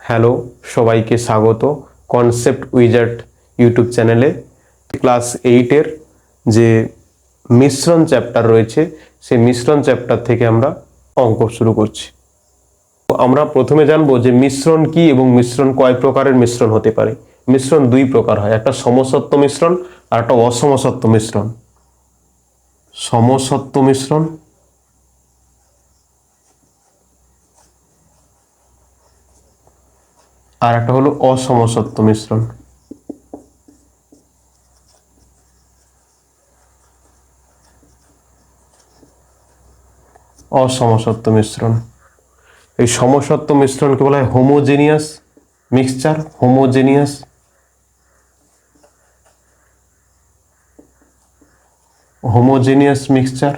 Hello, সবাইকে স্বাগত concept wizard YouTube চ্যানেলে। ক্লাস এইটের যে মিশ্রণ চ্যাপ্টার রয়েছে, সেই মিশ্রণ চ্যাপ্টার থেকে আমরা অঙ্ক শুরু করছি। আমরা প্রথমে জানব যে মিশ্রণ কি এবং মিশ্রণ কয় প্রকারের মিশ্রণ হতে পারে। মিশ্রণ দুই প্রকার হয়, একটা সমসত্ব মিশ্রণ আর একটা অসমসত্ব মিশ্রণ। সমসত্ব মিশ্রণ আর একটা হলো অসমসত্ব মিশ্রণ। অসমসত্ব মিশ্রণ। এই সমসত্ব মিশ্রণকে বলা হয় homogeneous mixture, homogeneous. Homogeneous mixture.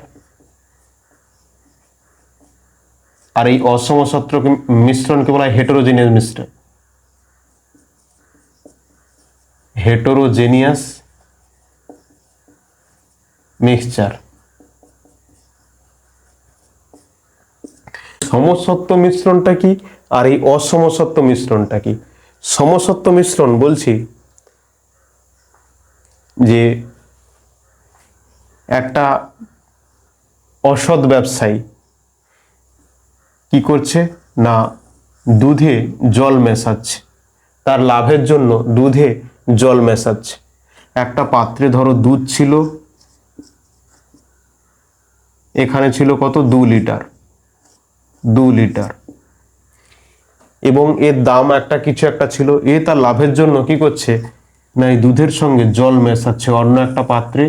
আর এই অসমসত্র মিশ্রণকে বলা হয় হেটেরোজেনিয়াস মিশ্রণ। হেটেরোজেনিয়াস মিক্সচার। সমসত্ব মিশ্রণটা কি আর এই অসমসত্ব মিশ্রণটা কি? সমসত্ব মিশ্রণ বলছি যে একটা অসৎ ব্যবসায়ী কি করছে? না, দুধে জল মেশাচ্ছে। তার লাভের জন্য দুধে জল মেশাচ্ছে। একটা পাত্রে ধরো দুধ ছিল, এখানে ছিল কত? দু লিটার। দু লিটার। এবং এর দাম একটা কিছু একটা ছিল। এ তার লাভের জন্য কি করছে? না, এই দুধের সঙ্গে জল মেশাচ্ছে। অন্য একটা পাত্রে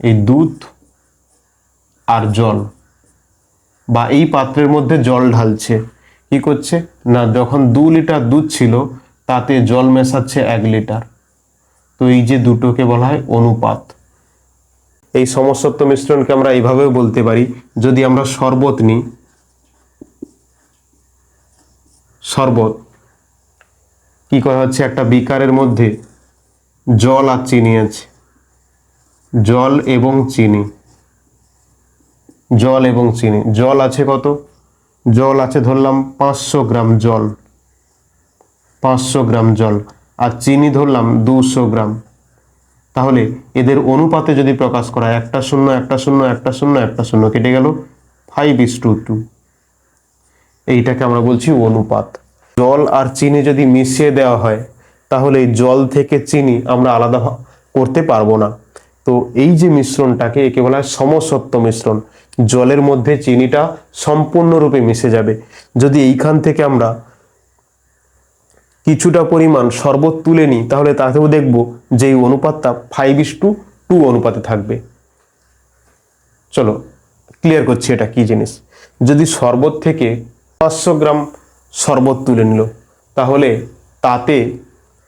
এই দুধ আর জল বা এই পাত্রের মধ্যে জল ঢালছে। কি করছে? না, যখন দু লিটার দুধ ছিল, তাতে জল মেশাচ্ছে এক লিটার। তো এই যে দুটোকে বলা হয় অনুপাত। এই সমসত্ব মিশ্রণকে আমরা এইভাবেও বলতে পারি, যদি আমরা শরবত নিই, শরবত, কি করা হচ্ছে? একটা বিকারের মধ্যে জল আর চিনি আছে। জল এবং চিনি। জল এবং চিনি। জল আছে কত? জল আছে ধরলাম পাঁচশো গ্রাম জল। পাঁচশো গ্রাম জল। আর চিনি ধরলাম দুশো গ্রাম। তাহলে এদের অনুপাতে যদি প্রকাশ করা একটা শূন্য একটা শূন্য একটা শূন্য একটা শূন্য, কেটে গেল ফাইভ ইস টু টু এইটাকে আমরা বলছি অনুপাত। জল আর চিনি যদি মিশিয়ে দেওয়া হয়, তাহলে জল থেকে চিনি আমরা আলাদা করতে পারব না। তো এই যে মিশ্রণটাকে একে বলা হয় সমসত্ব মিশ্রণ, জলের মধ্যে চিনিটা সম্পূর্ণরূপে মিশে যাবে। যদি এইখান থেকে আমরা কিছুটা পরিমাণ শরবত তুলে নিই, তাহলে তাতেও দেখব যে এই অনুপাতটা ফাইভ ইস টু টু অনুপাতে থাকবে। চলো ক্লিয়ার করছি এটা কি জিনিস। যদি শরবত থেকে পাঁচশো গ্রাম শরবত তুলে নিল, তাহলে তাতে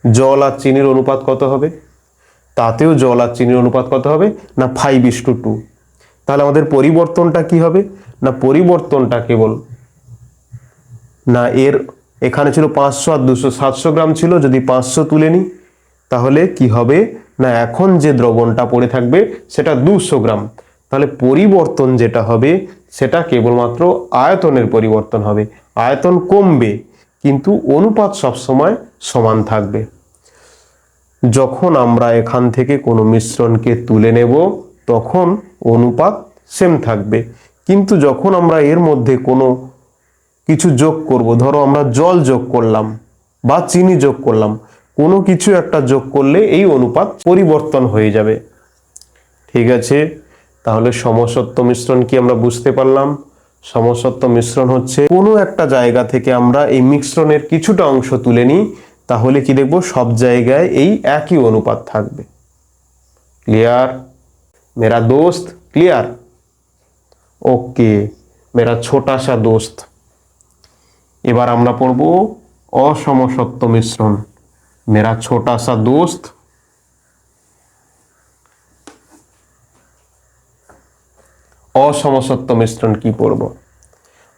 জল আর চিনির অনুপাত কত হবে? তাতেও জল আর চিনির অনুপাত কত হবে? না ফাইভ ইস টু টু তাহলে আমাদের পরিবর্তনটা কি হবে? না পরিবর্তনটা কেবল না এর এখানে ছিল পাঁচশো আর দুশো, সাতশো গ্রাম ছিল, যদি পাঁচশো তুলে নিই, তাহলে কি হবে? না, এখন যে দ্রবণটা পড়ে থাকবে, সেটা দুশো গ্রাম। তাহলে পরিবর্তন যেটা হবে, সেটা কেবলমাত্র আয়তনের পরিবর্তন হবে। আয়তন কমবে, কিন্তু অনুপাত সবসময় সমান থাকবে। যখন আমরা এখান থেকে কোনো মিশ্রণকে তুলে নেব, তখন অনুপাত সেম থাকবে। কিন্তু যখন আমরা এর মধ্যে কোনো কিছু যোগ করব। ধরো আমরা জল যোগ করলাম বা চিনি যোগ করলাম। কোনো কিছু একটা যোগ করলে এই অনুপাত পরিবর্তন হয়ে যাবে। ঠিক আছে? তাহলে সমসত্ব মিশ্রণ কি আমরা বুঝতে পারলাম? সমসত্ব মিশ্রণ হচ্ছে কোনো একটা জায়গা থেকে আমরা এই মিশ্রণের কিছুটা অংশ তুলে নিই, তাহলে কি দেখব সব জায়গায় এই একই অনুপাত থাকবে। ক্লিয়ার? মেরা দোস্ত, ক্লিয়ার? ওকে, মেরা ছোটা সা দোস্ত। এবার আমরা পড়ব অসমসত্ব মিশ্রণ। মেরা ছোটা সা দোস্ত। অসমসত্ব মিশ্রণ কি পড়ব?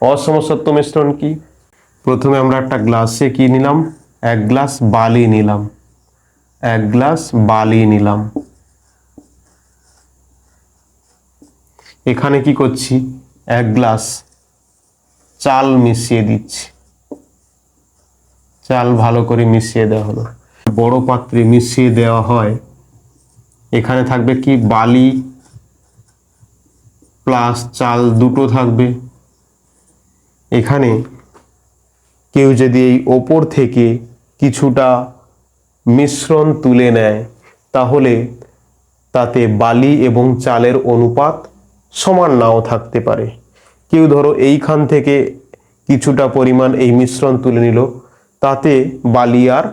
অসমসত্ব মিশ্রণ কি? প্রথমে আমরা একটা গ্লাসে কি নিলাম? এক গ্লাস বালি নিলাম। এক গ্লাস বালি নিলাম। এখানে কি করছি? এক গ্লাস চাল মিশিয়ে দিচ্ছি। চাল ভালো করে মিশিয়ে দেওয়া হলো। বড় পাত্রে মিশিয়ে দেওয়া হয়। এখানে থাকবে কি? বালি প্লাস চাল দুটো থাকবে। এখানে কেউ যদি এই ওপর থেকে কিছুটা মিশ্রণ তুলে নেয়, তাহলে তাতে বালি এবং চালের অনুপাত সমান নাও থাকতে পারে। কেউ ধরো এইখান থেকে কিছুটা পরিমাণ এই মিশ্রণ তুলে নিল, তাতে বালি আর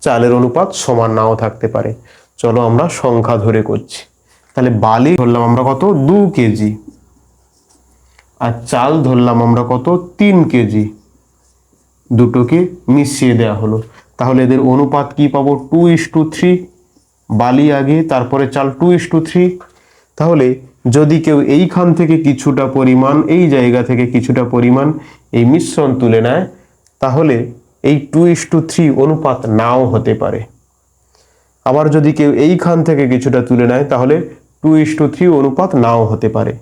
চালের অনুপাত সমান নাও থাকতে পারে। চলো আমরা সংখ্যা ধরে করছি। তাহলে বালি ধরলাম আমরা কত? দু কেজি। আর চাল ধরলাম আমরা কত? তিন কেজি। দুটোকে মিশিয়ে দেওয়া হলো। তাহলে এদের অনুপাত কি পাবো? Two is to three. বালি আগে, তারপরে চাল টু ইস টু থ্রি। তাহলে যদি কেউ এইখান থেকে কিছুটা পরিমাণ, এই জায়গা থেকে কিছুটা পরিমাণ এই মিশ্রণ তুলে নেয়, তাহলে এই টু ইস টু থ্রি অনুপাত নাও হতে পারে। আবার যদি কেউ এইখান থেকে কিছুটা তুলে নেয়, তাহলে টু ইস টু থ্রি অনুপাত নাও হতে পারে।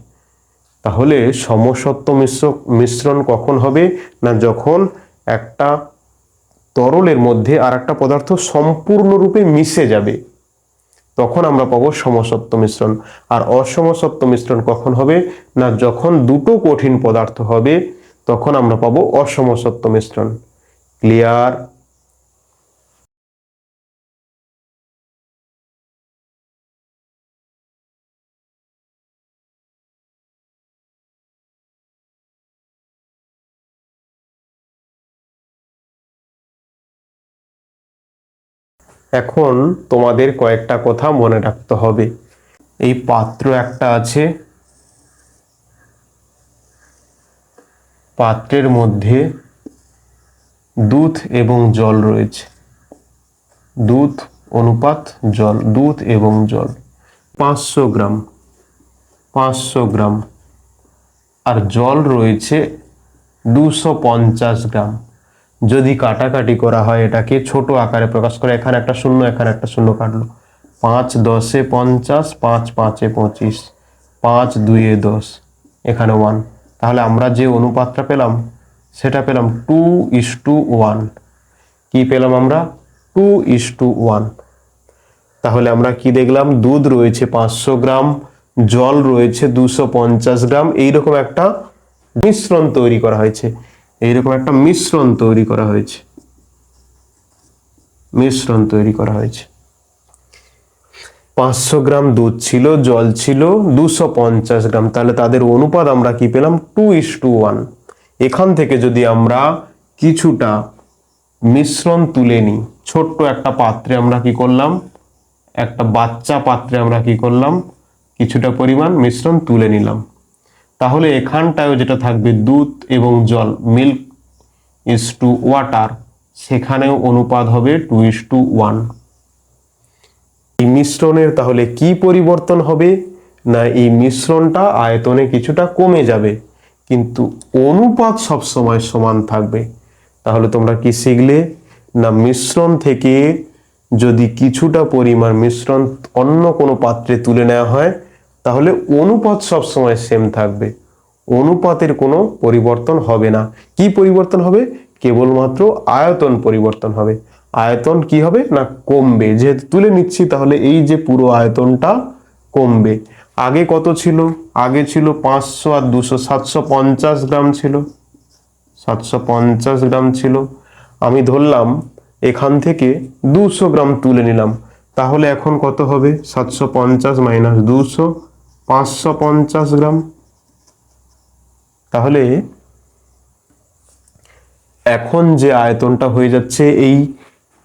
তাহলে সমসত্ব মিশ্র মিশ্রণ কখন হবে? না যখন একটা তরলের মধ্যে আর একটা পদার্থ সম্পূর্ণরূপে মিশে যাবে। তখন আমরা পাবো সমসত্ব মিশ্রণ। আর অসমসত্ব মিশ্রণ কখন হবে? না, যখন দুটো কঠিন পদার্থ হবে, তখন আমরা পাবো অসমসত্ব মিশ্রণ। ক্লিয়ার এখন তোমাদের কয়েকটা কথা মনে রাখতে হবে। এই পাত্র একটা আছে। পাত্রের মধ্যে দুধ এবং জল রয়েছে। দুধ, অনুপাত, জল, দুধ এবং জল। পাঁচশো গ্রাম পাঁচশো গ্রাম। আর জল রয়েছে দুশো পঞ্চাশ গ্রাম। যদি কাটাকাটি করা হয় এটাকে ছোট আকারে প্রকাশ করে, এখানে একটা শূন্য, এখানে একটা শূন্য কাটলো। পাঁচ দশে পঞ্চাশ, পাঁচ পাঁচে পঁচিশ, পাঁচ দুইয়ে দশ, এখানে ওয়ান তাহলে আমরা যে অনুপাতটা পেলাম, সেটা পেলাম টু ইস টু ওয়ান কি পেলাম আমরা? টু ইস টু ওয়ান তাহলে আমরা কি দেখলাম? দুধ রয়েছে পাঁচশো গ্রাম, জল রয়েছে দুশো পঞ্চাশ গ্রাম, এইরকম একটা মিশ্রণ তৈরি করা হয়েছে। এইরকম একটা মিশ্রণ তৈরি করা হয়েছে। মিশ্রণ তৈরি করা হয়েছে। পাঁচশো গ্রাম দুধ ছিল, জল ছিল, দুশো পঞ্চাশ গ্রাম। তাহলে তাদের অনুপাত আমরা কি পেলাম? Two is to one. এখান থেকে যদি আমরা কিছুটা মিশ্রণ তুলে নিই, ছোট্ট একটা পাত্রে আমরা কি করলাম? একটা বাচ্চা পাত্রে আমরা কি করলাম? কিছুটা পরিমাণ মিশ্রণ তুলে নিলাম। তাহলে এখানটায় যেটা থাকবে দুধ এবং জল মিল্ক ইস টু ওয়াটার সেখানেও অনুপাত হবে টু ইস টু ওয়ান এই মিশ্রণের তাহলে কি পরিবর্তন হবে? না, এই মিশ্রণটা আয়তনে কিছুটা কমে যাবে, কিন্তু অনুপাত সবসময় সমান থাকবে। তাহলে তোমরা কি শিখলে? না, মিশ্রণ থেকে যদি কিছুটা পরিমাণ মিশ্রণ অন্য কোনো পাত্রে তুলে নেওয়া হয়, তাহলে অনুপাত সবসময় সেম থাকবে। অনুপাতের কোনো পরিবর্তন হবে না। কি পরিবর্তন হবে? কেবলমাত্র আয়তন পরিবর্তন হবে। আয়তন কি হবে? না, কমবে। যেহেতু তুলে নিচ্ছি, তাহলে এই যে পুরো আয়তনটা কমবে। আগে কত ছিল? আগে ছিল পাঁচশো আর দুশো, সাতশো পঞ্চাশ গ্রাম ছিল। সাতশো পঞ্চাশ গ্রাম ছিল। আমি ধরলাম, এখান থেকে দুশো গ্রাম তুলে নিলাম। তাহলে এখন কত হবে? সাতশো পঞ্চাশ মাইনাস দুশো, পাঁচশো পঞ্চাশ গ্রাম। তাহলে এখন যে আয়তনটা হয়ে যাচ্ছে, এই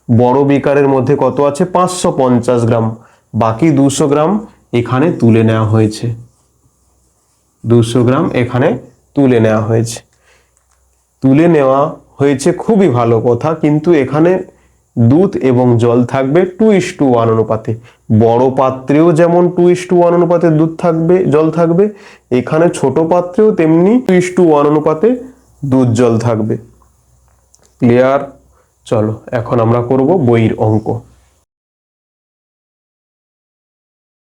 বড় বিকারের মধ্যে কত আছে? পাঁচশো পঞ্চাশ গ্রাম। বাকি দুশো গ্রাম এখানে তুলে নেওয়া হয়েছে। দুশো গ্রাম এখানে তুলে নেওয়া হয়েছে। তুলে নেওয়া হয়েছে খুবই ভালো কথা, কিন্তু এখানে দুধ এবং জল থাকবে টু ইস টু ওয়ান অনুপাতে। বড় পাত্রেও যেমন টু ইস টু ওয়ান অনুপাতে দুধ থাকবে, জল থাকবে, এখানে ছোট পাত্রেও তেমনি টু ইস টু ওয়ান অনুপাতে দুধ, জল থাকবে। ক্লিয়ার চলো, এখন আমরা করব বইয়ের অঙ্ক।